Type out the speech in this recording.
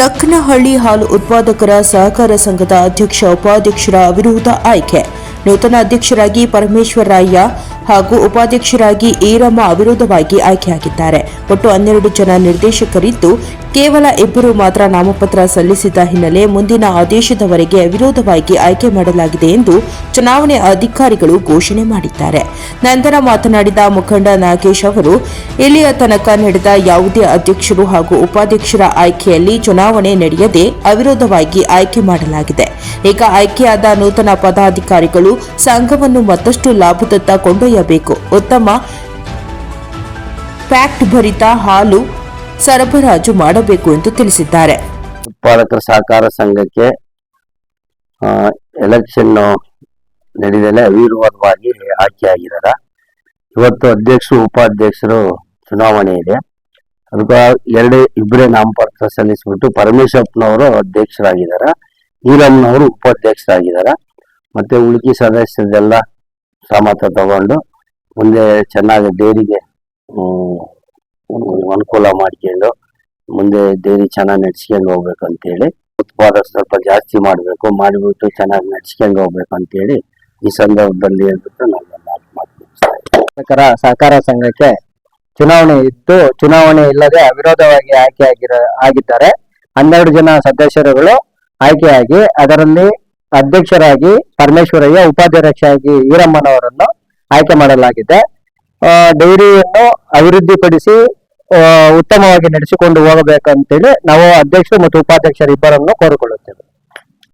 ನಕ್ಕನಹಳ್ಳಿ ಹಾಲು ಉತ್ಪಾದಕರ ಸಹಕಾರ ಸಂಘದ ಅಧ್ಯಕ್ಷ, ಉಪಾಧ್ಯಕ್ಷರ ಅವಿರೋಧ ಆಯ್ಕೆ. ನೂತನ ಅಧ್ಯಕ್ಷರಾಗಿ ಪರಮೇಶ್ವರಯ್ಯ ಹಾಗೂ ಉಪಾಧ್ಯಕ್ಷರಾಗಿ ಈರಮ್ಮ ಅವಿರೋಧವಾಗಿ ಆಯ್ಕೆಯಾಗಿದ್ದಾರೆ. ಒಟ್ಟು ಹನ್ನೆರಡು ಜನ ನಿರ್ದೇಶಕರಿದ್ದು ಕೇವಲ ಇಬ್ಬರು ಮಾತ್ರ ನಾಮಪತ್ರ ಸಲ್ಲಿಸಿದ ಹಿನ್ನೆಲೆ ಮುಂದಿನ ಆದೇಶದವರೆಗೆ ಅವಿರೋಧವಾಗಿ ಆಯ್ಕೆ ಮಾಡಲಾಗಿದೆ ಎಂದು ಚುನಾವಣೆ ಅಧಿಕಾರಿಗಳು ಘೋಷಣೆ ಮಾಡಿದ್ದಾರೆ. ನಂತರ ಮಾತನಾಡಿದ ಮುಖಂಡ ನಾಗೇಶ್ ಅವರು, ಇಲ್ಲಿಯ ತನಕ ನಡೆದ ಯಾವುದೇ ಅಧ್ಯಕ್ಷರು ಹಾಗೂ ಉಪಾಧ್ಯಕ್ಷರ ಆಯ್ಕೆಯಲ್ಲಿ ಚುನಾವಣೆ ನಡೆಯದೆ ಅವಿರೋಧವಾಗಿ ಆಯ್ಕೆ ಮಾಡಲಾಗಿದೆ. ಈಗ ಆಯ್ಕೆಯಾದ ನೂತನ ಪದಾಧಿಕಾರಿಗಳು ಸಂಘವನ್ನು ಮತ್ತಷ್ಟು ಲಾಭದತ್ತ ಕೊಂಡೊಯ್ಯಬೇಕು. ಉತ್ತಮ ಪ್ಯಾಕ್ಟ್ ಭರಿತ ಹಾಲು ಸರಬರಾಜು ಮಾಡಬೇಕು ಎಂದು ತಿಳಿಸಿದ್ದಾರೆ. ಉತ್ಪಾದಕರ ಸಹಕಾರ ಸಂಘಕ್ಕೆ ಎಲೆಕ್ಷನ್ ನಡೆದಲೆ ಅವಿರೋಧವಾಗಿ ಆಯ್ಕೆಯಾಗಿದ್ದಾರೆ ಇವತ್ತು ಅಧ್ಯಕ್ಷರು, ಉಪಾಧ್ಯಕ್ಷರು ಚುನಾವಣೆ ಇದೆ. ಅದಕ್ಕೆ ಎರಡು ಇಬ್ಬರೇ ನಾಮಪತ್ರ ಸಲ್ಲಿಸ್ಬಿಟ್ಟು ಪರಮೇಶ್ವರಪ್ಪನವರು ಅಧ್ಯಕ್ಷರಾಗಿದ್ದಾರೆ. ಈರಮ್ಮನವರು ಉಪಾಧ್ಯಕ್ಷರಾಗಿದ್ದಾರೆ. ಮತ್ತೆ ಉಳುಕಿ ಸದಸ್ಯರೆಲ್ಲ ಸಮತ ತಗೊಂಡು ಮುಂದೆ ಚೆನ್ನಾಗಿ ಡೈರಿಗೆ ಅನುಕೂಲ ಮಾಡ್ಕೊಂಡು ಮುಂದೆ ಡೈರಿ ಚೆನ್ನಾಗಿ ನಡ್ಸ್ಕೊಂಡು ಹೋಗ್ಬೇಕು ಅಂತೇಳಿ ಉತ್ಪಾದ ಸ್ವಲ್ಪ ಜಾಸ್ತಿ ಮಾಡಬೇಕು, ಮಾಡಿಬಿಟ್ಟು ಚೆನ್ನಾಗಿ ನಡ್ಸ್ಕೊಂಡು ಹೋಗ್ಬೇಕು ಅಂತೇಳಿ ಈ ಸಂದರ್ಭದಲ್ಲಿ ಹೇಳ್ಬಿಟ್ಟು ಮುಗಿಸ್ತಾ ಇದ್ದೀನಿ. ಸಹಕಾರ ಸಂಘಕ್ಕೆ ಚುನಾವಣೆ ಇತ್ತು ಚುನಾವಣೆ ಇಲ್ಲದೆ ಅವಿರೋಧವಾಗಿ ಆಯ್ಕೆ ಆಗಿರೋ, ಆಗಿದ್ದಾರೆ ಹನ್ನೆರಡು ಜನ ಸದಸ್ಯರುಗಳು ಆಯ್ಕೆಯಾಗಿ, ಅದರಲ್ಲಿ ಅಧ್ಯಕ್ಷರಾಗಿ ಪರಮೇಶ್ವರಯ್ಯ, ಉಪಾಧ್ಯಕ್ಷರಾಗಿ ಈರಮ್ಮನವರನ್ನು ಆಯ್ಕೆ ಮಾಡಲಾಗಿದೆ ಡೈರಿಯನ್ನು ಅಭಿವೃದ್ಧಿಪಡಿಸಿ ಉತ್ತಮವಾಗಿ ನಡೆಸಿಕೊಂಡು ಹೋಗಬೇಕಂತೇಳಿ ನಾವು ಅಧ್ಯಕ್ಷರು ಮತ್ತು ಉಪಾಧ್ಯಕ್ಷರು ಇಬ್ಬರನ್ನು ಕೋರಿಕೊಳ್ಳುತ್ತೇವೆ.